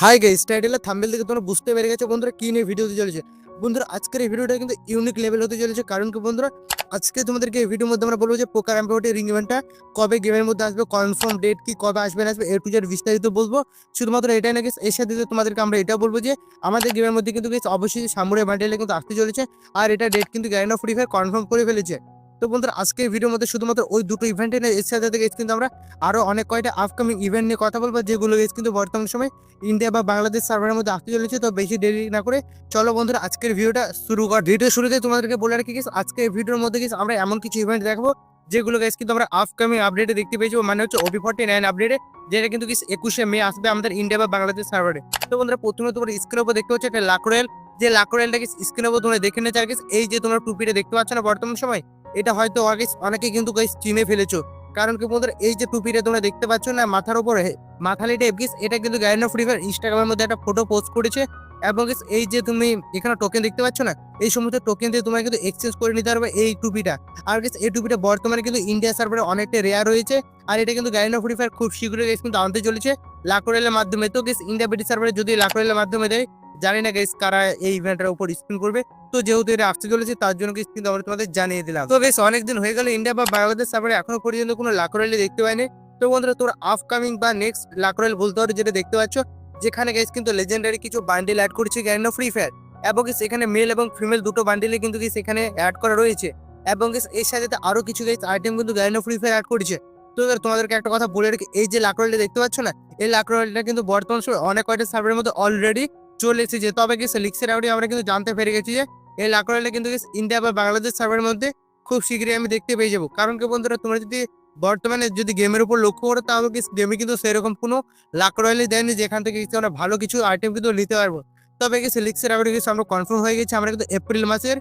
Hi guys টাইটেলের thumbnail থেকে তোমরা বুঝতে পেরে গেছো বন্ধুরা কি নিয়ে ভিডিও হতে চলেছে। বন্ধুরা আজকের এই ভিডিওটা কিন্তু ইউনিক লেভেল হতে চলেছে। কারণ কি বন্ধুরা আজকে তোমাদেরকে এই ভিডিওর মধ্যে আমরা বলব যে পোকার অ্যাম্পোটি রিং ইভেন্টটা কবে গেমের মধ্যে আসবে কনফার্ম ডেট কি কবে আসবে না আসবে এর টু জেড বিস্তারিত বলব। শুধুমাত্র এটাই না guys, এর সাথে তোমাদেরকে আমরা এটা বলব যে আমাদের গেমের মধ্যে কিন্তু অবশ্যই সামুরে বান্ডেলে কিন্তু আসতে চলেছে। আর এটা ডেট কিন্তু Garena of Free Fire confirm করে ফেলেছে। তো বন্ধুরা আজকের ভিডিওর মধ্যে শুধুমাত্র ওই দুটো ইভেন্টে না এর সাথে guys কিন্তু আমরা আরও অনেক কয়টা আপকামিং ইভেন্ট নিয়ে কথা বলব, যেগুলো কিন্তু বর্তমান সময় ইন্ডিয়া বা বাংলাদেশ সার্ভারের মধ্যে আসতে চলেছে, তো বেশি দেরি না করে চলো বন্ধুরা, আজকের ভিডিওটা শুরু কর। ভিডিও শুরুতে তোমাদেরকে বলে রাখি গেছি আজকের ভিডিওর মধ্যে গেছি আমরা এমন কিছু ইভেন্ট দেখব, যেগুলো গেছে কিন্তু আমরা আপকামিং আপডেটে দেখতে পেয়েছি মানে হচ্ছে ওবি ফর্টি নাইন আপডেটে যেটা কিন্তু কিছু একুশে মে আসবে আমাদের ইন্ডিয়া বা বাংলাদেশ সার্ভারে তো বন্ধুরা, প্রথমে তোমার স্ক্রিনের উপর দেখতে পাচ্ছ একটা লাকোরেল যে লাকোরেলটাকে স্ক্রিনের উপর তোমরা দেখে নিতে আর এই যে তোমরা টুপিটা দেখতে পাচ্ছ না বর্তমান সময় এটা হয়তো অনেকে কিন্তু চিনে ফেলেছো। কারণ কি বন্ধুরা এই যে টুপিটা তোমরা দেখতে পাচ্ছ না মাথার উপরে মাথালি টাইপ গিস এটা কিন্তু গ্যারেন্ট ফ্রি ফায়ার ইনস্টাগ্রামের মধ্যে একটা ফটো পোস্ট করেছে। এবং এই যে তুমি এখানে টোকেন দেখতে পাচ্ছ না এই সমস্ত টোকেন দিয়ে তোমরা কিন্তু এক্সচেঞ্জ করে নিতে পারবে এই টুপিটা। আর guys, এই টুপিটা বর্তমানে কিন্তু ইন্ডিয়া সার্ভারে অনেকটা রেয়ার রয়েছে। আর এটা কিন্তু গ্যারেন্ট ফ্রি ফায়ার খুব শীঘ্রই guys কিন্তু আনতে চলেছে লাকোরেলের মাধ্যমে। তো গেস ইন্ডিয়া বিটি সার্ভারে যদি লাকোরেলের মাধ্যমে দেয় জানি না গাইস কারা এই ইভেন্টের উপর স্পিন করবে। তো যেহেতু এটা আসতে চলেছে, তার জন্য guys কিন্তু আমরা তোমাদের জানিয়ে দিলাম। তো বেশ, অনেকদিন হয়ে গেল ইন্ডিয়া বা বাংলাদেশ সার্ভারে এখনও পর্যন্ত কোনো লাকোরেলি দেখতে পাইনি। তো বন্ধুরা, তোর আপকামিং বা নেক্সট লাকোরেল বলতে পারো যেটা দেখতে পাচ্ছ, যেখানে গাইস কিন্তু লেজেন্ডারি কিছু বান্ডিল অ্যাড করেছে গ্যারেন্ট ফ্রি ফায়ার এবং এখানে মেল এবং ফিমেল দুটো বান্ডিলে কিন্তু guys এখানে অ্যাড করা রয়েছে। এবং এর সাথে সাথে আরও কিছু গাইস আইটেম কিন্তু গ্যারেন্ট ফ্রি ফায়ার অ্যাড করেছে। তো তোমাদেরকে একটা কথা বলে রাখি, এই যে লাকোরেলটা দেখতে পাচ্ছ না, এই লাকোরেলটা কিন্তু বর্তমান সময় অনেক কয়টা সার্ভারের মধ্যে অলরেডি চলে এসেছে। তবে গেছে লিক্সের আউডি আমরা কিন্তু জানতে পেরে গেছি যে এই লাকোরেলটা কিন্তু ইন্ডিয়া বা বাংলাদেশ সার্ভারের মধ্যে খুব শীঘ্রই আমি দেখতে পেয়ে যাব। কারণ কি বন্ধুরা, তোমরা যদি বর্তমানে যদি গেমের উপর লক্ষ্য করো, তাহলে কি গেমে কিন্তু সেরকম কোনো লাক রয়েলি দেয়নি, যেখান থেকে কিছু আমরা ভালো কিছু আইটেম কিন্তু নিতে পারব। তবে গেছে লিক্সের আগে গেছে আমরা কনফার্ম হয়ে গেছি, আমরা কিন্তু এপ্রিল মাসের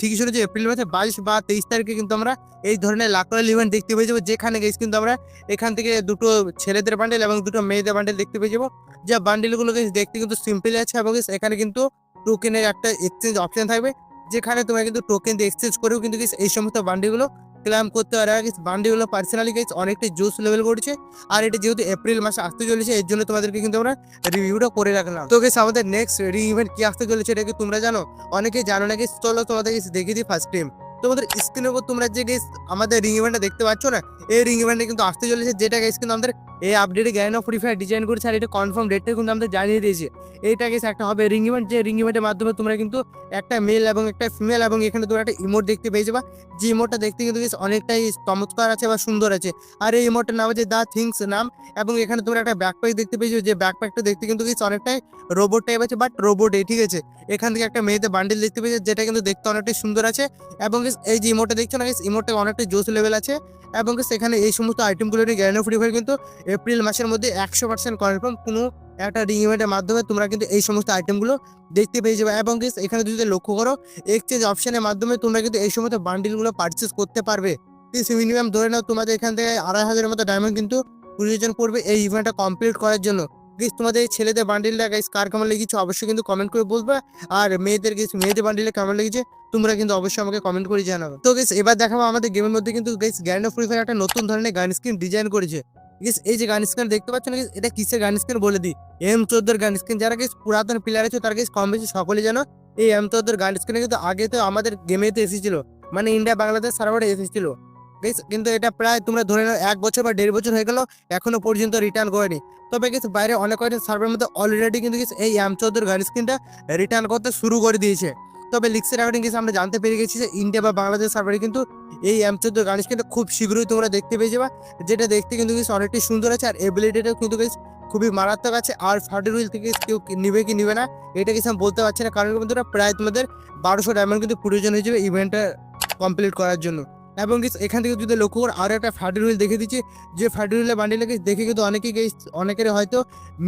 ঠিকই শুনেছি এপ্রিল মাসের বাইশ বা তেইশ তারিখে কিন্তু আমরা এই ধরনের লাক রয়েল ইভেন্ট দেখতে পেয়ে যাব, যেখানে গেছি কিন্তু আমরা এখান থেকে দুটো ছেলেদের বান্ডেল এবং দুটো মেয়েদের বান্ডেল দেখতে পেয়ে যাব। যা বান্ডেলগুলো দেখতে কিন্তু সিম্পল আছে এবং এখানে কিন্তু টোকেনের একটা এক্সচেঞ্জ অপশন থাকবে, যেখানে তোমরা কিন্তু টোকেন দিয়ে এক্সচেঞ্জ করেও কিন্তু এই সমস্ত বান্ডিগুলো ক্লেম করতে পারে। আর বান্ডিগুলো পার্সোনালি গাইস অনেকটাই জোস লেভেল করেছে। আর এটা যেহেতু এপ্রিল মাসে আসতে চলেছে, এর জন্য তোমাদেরকে কিন্তু আমরা রিভিউটা করে রাখলাম। তো গেস আমাদের নেক্সট রি ইভেন্ট কি আসতে চলেছে এটা কি তোমরা জানো? অনেকেই জানো না গেস চলো তোমাদের দেখিয়ে দিই ফার্স্ট টাইম তোমাদের স্ক্রিনের উপর তোমরা যে গেস আমাদের রিং ইভেন্টটা দেখতে পাচ্ছ না, এই রিং ইভেন্টটা কিন্তু আসতে চলেছে, যেটা গেস কিন্তু আমাদের এই আপডেটে Garena of Free Fire design করেছে আর এটা কনফার্ম ডেটটা কিন্তু আমাদের জানিয়ে দিয়েছে। এইটা গেস একটা হবে রিং ইভেন্ট যে রিং ইভেন্টের মাধ্যমে তোমরা কিন্তু একটা মেল এবং একটা ফিমেল এবং এখানে তোমরা একটা ইমোট দেখতে পেয়ে যাবা যে ইমোটটা দেখতে কিন্তু অনেকটাই চমৎকার আছে বা সুন্দর আছে। আর এই ইমোটটার নাম হচ্ছে দ্য থিংস নাম এবং এখানে তোমরা একটা ব্যাকপ্যাক দেখতে পেয়েছ, যে ব্যাকপ্যাকটা দেখতে কিন্তু অনেকটাই রোবট টাইপ আছে বাট রোবটই ঠিক আছে? এখান থেকে একটা মেয়েদের বান্ডেল দেখতে পেয়েছ, যেটা কিন্তু দেখতে অনেকটাই সুন্দর আছে এবং এই যে ইমোটটা দেখছ না ইমোটটা অনেকটাই জোস লেভেল আছে এবং সেখানে এই সমস্ত আইটেমগুলো নিয়ে গ্যারান্টি ফ্রি ফায়ার কিন্তু এপ্রিল মাসের মধ্যে একশো পার্সেন্ট কনফার্ম কোনো একটা রিং ইভেন্টের মাধ্যমে তোমরা কিন্তু এই সমস্ত আইটেমগুলো দেখতে পেয়ে যাবে। এবং এখানে যদি লক্ষ্য করো এক্সচেঞ্জ অপশনের মাধ্যমে তোমরা কিন্তু এই সমস্ত বান্ডিলগুলো পারচেস করতে পারবে। মিনিমাম ধরে নাও, তোমাদের এখান থেকে আড়াই হাজারের মতো ডায়মন্ড কিন্তু প্রয়োজন পড়বে এই ইভেন্টটা কমপ্লিট করার জন্য। প্লিজ তোমাদের এই ছেলেদের বান্ডিলটা গাইস কার কেমন লেগেছে অবশ্যই কিন্তু কমেন্ট করে বলবে। আর মেয়েদের গেছে মেয়েদের বান্ডিলে কেমন লেগেছে, তোমরা কিন্তু অবশ্যই আমাকে কমেন্ট করে জানাবে। তো গেস এবার দেখাবো আমাদের গেমের মধ্যে কিন্তু গেস গ্যান্ড অফ ফ্রি ফায়ার একটা নতুন ধরনের গান স্ক্রিন ডিজাইন করেছে। গেস এই যে গান স্ক্রিন দেখতে পাচ্ছ না এটা কিসের গান স্ক্রিন বলে দিই? এম চোদ্দোর গান স্ক্রিন। যারা গেস পুরাতন প্লেয়ার আছে, তারা গেস কম বেশি সকলে যেন এই এম চোদ্দোর গান স্ক্রিনে কিন্তু আগে তো আমাদের গেমেতে এসেছিল। মানে ইন্ডিয়া বাংলাদেশ সার্ভারে এসেছিল। বেশ কিন্তু এটা প্রায় তোমরা ধরে নাও, এক বছর বা দেড় বছর হয়ে গেল, এখনও পর্যন্ত রিটার্ন করেনি। তবে গেছে বাইরে অনেক কয়েকটা সার্ভারের মধ্যে অলরেডি কিন্তু এই এম চোদ্দোর গান স্ক্রিনটা রিটার্ন করতে শুরু করে দিয়েছে। তবে লিক্সের গেছে আমরা জানতে পেরে গেছি যে ইন্ডিয়া বা বাংলাদেশ সার্ভারে কিন্তু এই এম চোদ্দ গান স্ক্রিনটা খুব শীঘ্রই তোমরা দেখতে পেয়ে যাবে। যেটা দেখতে কিন্তু guys অনেকটাই সুন্দর আছে, আর এবিলিটিটাও কিন্তু খুবই মারাত্মক আছে, আর ফার্ডের হুইল থেকে কেউ নিবে কি নিবে না, এটা কিছু আমি বলতে পারছি না। কারণ বন্ধুরা, প্রায় তোমাদের বারোশো ডায়মন্ড কিন্তু প্রয়োজন হয়ে যাবে ইভেন্টটা কমপ্লিট করার জন্য। এবং এখান থেকে যদি লক্ষ্য করো, আরও একটা ফার্ডের হুইল দেখে দিচ্ছি, যে ফার্ডের হুইলের বান্ডিলে দেখে কিন্তু অনেকেই guys অনেকের হয়তো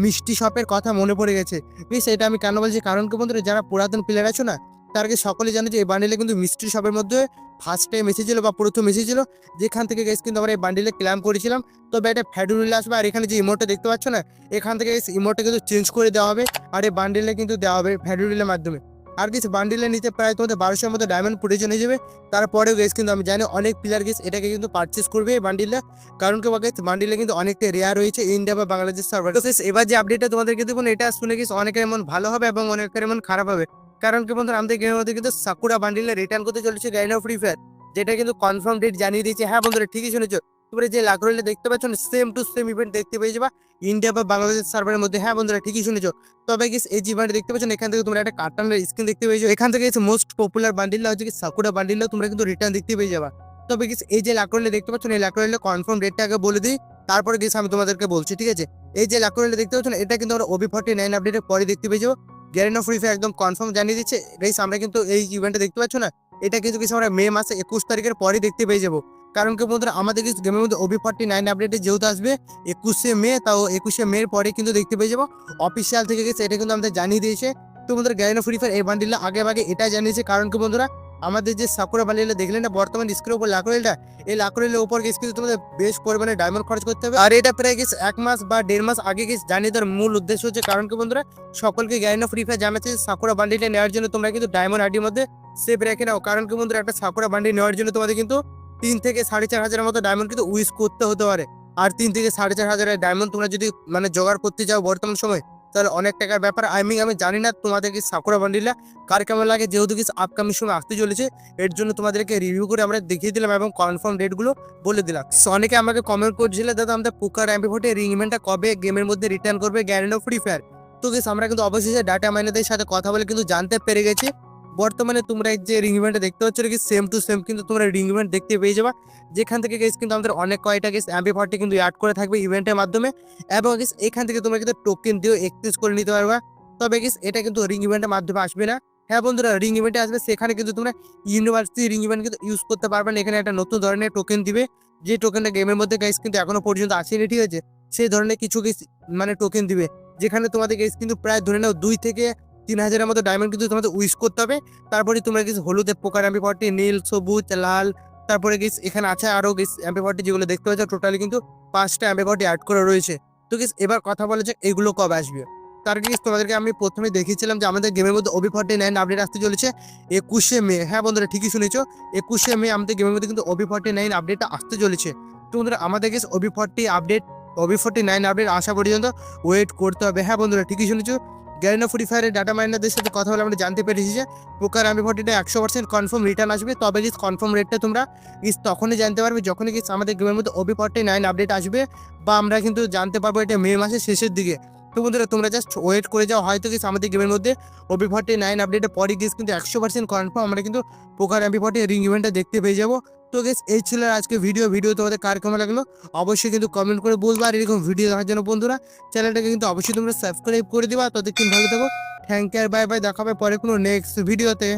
মিষ্টি শপের কথা মনে পড়ে গেছে। বেশ, এটা আমি কেন বলছি? কারণ কি বন্ধুরা, যারা পুরাতন প্লেয়ার আছো না তার আগে সকলে জানে যে এই বান্ডিলে কিন্তু মিষ্টি শপের মধ্যে ফার্স্ট টাইম এসেছিল বা প্রথম এসেছিল। যেখান থেকে গেস কিন্তু আমরা এই বান্ডিলে ক্ল্যাম করেছিলাম। তবে এটা ফ্যাডুরিল আসবে আর এখানে যে ইমোটটা দেখতে পাচ্ছ না, এখান থেকে ইমোটটা কিন্তু চেঞ্জ করে দেওয়া হবে আর এই বান্ডিলে কিন্তু দেওয়া হবে ফ্যাডুরিলের মাধ্যমে। আর কিছু বান্ডিলের নিচে প্রায় তোমাদের বারোশোর মতো ডায়মন্ড প্রয়োজন হয়ে যাবে। তারপরেও গেস কিন্তু আমি জানি অনেক প্লেয়ার গেস এটাকে কিন্তু পারচেস করবে এই বান্ডিলটা কারণ কেউ গেস বান্ডিলে কিন্তু অনেকটা রেয়ার রয়েছে ইন্ডিয়া বা বাংলাদেশ সার্ভার এবার যে আপডেটটা তোমাদেরকে দেবো এটা শুনে গেছি অনেকের এমন ভালো হবে এবং অনেকের এমন খারাপ হবে। কারণ কি বন্ধুরা, আমাদের গেমের মধ্যে কিন্তু সাকুরা বান্ডিলে রিটার্ন করতে চলেছে গাইন ফ্রি ফায়ার যেটা কিন্তু কনফার্ম ডেট জানিয়ে দিয়েছে। হ্যাঁ বন্ধুরা, ঠিকই শুনেছো। তোমরা যে লাখ রইলে দেখতে পাচ্ছ সেম টু সেম ইভেন্ট দেখতে পেয়ে যাবা ইন্ডিয়া বা বাংলাদেশ সার্ভারের মধ্যে। হ্যাঁ বন্ধুরা, ঠিকই শুনেছো। তবে গেস এই যে বান্ডিল দেখতে পাচ্ছ এখান থেকে তোমরা একটা কার্টানের স্ক্রিন দেখতে পেয়েছ এখান থেকে মোস্ট পপুলার বান্ডিল হচ্ছে কি সাকুরা বান্ডিল তোমরা কিন্তু রিটার্ন দেখতে পেয়ে যাবা। তবে গেস এই যে লাখ রইলে দেখতে পাচ্ছ এই লাখ রইলে কনফার্ম ডেটটা আগে বলে দিই, তারপরে গেস আমি তোমাদেরকে বলছি, ঠিক আছে? এই যে লাখ রইলে দেখতে পাচ্ছ এটা কিন্তু আমরা ওবি ফর্টি নাইন আপডেটের পরে দেখতে পেয়ে যাব। গ্যারেন্ট ফ্রি ফায়ার একদম কনফার্ম জানিয়ে দিচ্ছে। গাইস আমরা কিন্তু এই ইভেন্টটা দেখতে পাচ্ছ না? এটা কিন্তু কিছু আমরা মে মাসে একুশ তারিখের পরে দেখতে পেয়ে যাব। কারণ কি বন্ধুরা, আমাদের কিছু গেমের মধ্যে ওবি ফর্টি নাইন আপডেটে যেহেতু আসবে, একুশে মে, তাও একুশে মের পরে কিন্তু দেখতে পেয়ে যাব। অফিসিয়াল থেকে গেছে এটা কিন্তু আমাদের জানিয়ে দিয়েছে। তো বন্ধুরা গ্যারেন ফ্রি ফায়ার এই বান্ডিলটা আগে আগে এটা জানিয়েছে। কারণ কি বন্ধুরা আমাদের যে সাকুরা বান্ডিলটা দেখলেন না, বর্তমান স্ক্রিনের উপর লাকড়িলটা এই লাকড়িলের উপর গেছে কিন্তু তোমাদের বেশ পরিমাণে ডায়মন্ড খরচ করতে হবে। আর এটা প্রায় গেছে এক মাস বা দেড় মাস আগে গেছে জানিয়ে দেওয়ার মূল উদ্দেশ্য হচ্ছে, কারণ কি বন্ধুরা, সকলকে গ্যারেন্ট ফ্রি ফায়ার জানাচ্ছে সাকুরা বান্ডিটা নেওয়ার জন্য তোমরা কিন্তু ডায়মন্ড আইডির মধ্যে সেভ রেখে নাও। কারণ কি বন্ধুরা, একটা সাকুরা বান্ডি নেওয়ার জন্য তোমাদের কিন্তু তিন থেকে সাড়ে চার হাজারের মতো ডায়মন্ড কিন্তু উইস করতে হতে পারে। আর তিন থেকে সাড়ে চার হাজারের ডায়মন্ড তোমরা যদি মানে জোগাড় করতে যাও বর্তমান সময় তাহলে অনেক টাকার ব্যাপার। আই মিন আমি জানি না তোমাদেরকে সাকুরা বান্ডিলা, কার কেমন লাগে, যেহেতু কিছু আপকামিং সময় আসতে চলেছে, এর জন্য তোমাদেরকে রিভিউ করে আমরা দেখিয়ে দিলাম এবং কনফার্ম ডেটগুলো বলে দিলাম। সো অনেকে আমাকে কমেন্ট করছিল, দাদা, আমাদের পুকার অ্যাম্পি ফোটে রিংমেন্টটা কবে গেমের মধ্যে রিটার্ন করবে? গ্যারেন্ড ফ্রি ফায়ার তো গেস আমরা কিন্তু অবশেষে ডাটা মাইনাদের সাথে কথা বলে কিন্তু জানতে পেরে গেছি। বর্তমানে তোমরা যে রিং ইভেন্টটা দেখতে পাচ্ছ কি সেম টু সেম কিন্তু তোমরা রিং ইভেন্ট দেখতে পেয়ে যাবা। যেখান থেকে গেস কিন্তু আমাদের অনেক কয়টা গেস এমপি ফোর্টি কিন্তু অ্যাড করে থাকবে ইভেন্টের মাধ্যমে এবং গেস এখান থেকে তোমরা কিন্তু টোকেন দিয়েও এক্সচেঞ্জ করে নিতে পারবা। তবে গেস এটা কিন্তু রিং ইভেন্টের মাধ্যমে আসবে না। হ্যাঁ বন্ধুরা রিং ইভেন্টে আসবে, সেখানে কিন্তু তোমরা ইউনিভার্সিটি রিং ইভেন্ট কিন্তু ইউজ করতে পারবে না। এখানে একটা নতুন ধরনের টোকেন দিবে। যে টোকেনটা গেমের মধ্যে গাইস কিন্তু এখনও পর্যন্ত আসেনি, ঠিক আছে? সেই ধরনের কিছু গেস মানে টোকেন দিবে। যেখানে তোমাদের গেস কিন্তু প্রায় ধরে নাও দুই থেকে তিন হাজারের মতো ডায়মন্ড কিন্তু তোমাদের উইশ করতে হবে। তারপরে তোমরা কিছু হলুদে পোকার এমপি ফর্টি নীল, সবুজ, লাল, তারপরে গেস এখানে আছে আরও গেস এমপি ফর্টি যেগুলো দেখতে পাচ্ছ টোটালি কিন্তু পাঁচটা এমপি ফর্টি অ্যাড করা রয়েছে। তো গেস এবার কথা বলা যাক এগুলো কবে আসবে। তার গেস তোমাদেরকে আমি প্রথমে দেখিয়েছিলাম যে আমাদের গেমের মধ্যে ওবি ফর্টি নাইন আপডেট আসতে চলেছে একুশে মে। হ্যাঁ বন্ধুরা, ঠিকই শুনেছো, একুশে মে আমাদের গেমের মধ্যে কিন্তু ওবি ফর্টি নাইন আপডেটটা আসতে চলেছে। তো বন্ধুরা, আমাদের guys OB forty update OB forty nine update আসা পর্যন্ত ওয়েট করতে হবে। হ্যাঁ বন্ধুরা, ঠিকই শুনেছো গ্যারেন্ট ফ্রি ফায়ারের ডাটা মাইনারদের সাথে কথা বলে আমরা জানতে পেরেছি যে পোকার আমি ফর্টিটা একশো পার্সেন্ট কনফার্ম রিটার্ন আসবে, তবে গিস কনফার্ম রেটটা তোমরা ইস তখনই জানতে পারবে যখনই কি আমাদের গেমের মধ্যে ওবি ফর্টি নাইন আপডেট আসবে, বা আমরা কিন্তু জানতে পারব এটা মে মাসের শেষের দিকে। তো বন্ধুরা, তোমরা জাস্ট ওয়েট করে যাও। হয়তো গিস আমাদের গেমের মধ্যে ওবি ফর্টি নাইন আপডেটের পরে গিস কিন্তু একশো পার্সেন্ট কনফার্ম আমরা কিন্তু পোকার এমপি ফর্টি রিং ইভেন্টটা দেখতে পেয়ে যাব। তো গেস এই ছিল আজকে ভিডিও ভিডিও তোমাদের কার কেমন লাগল অবশ্যই কিন্তু কমেন্ট করে বলব। আর এরকম ভিডিও দেখার জন্য বন্ধুরা চ্যানেলটাকে কিন্তু অবশ্যই তোমরা সাবস্ক্রাইব করে দিবা। ততক্ষণ ভালো থাকো। থ্যাংক ইউ বাই বাই দেখা হবে পরে কোনো নেক্সট ভিডিওতে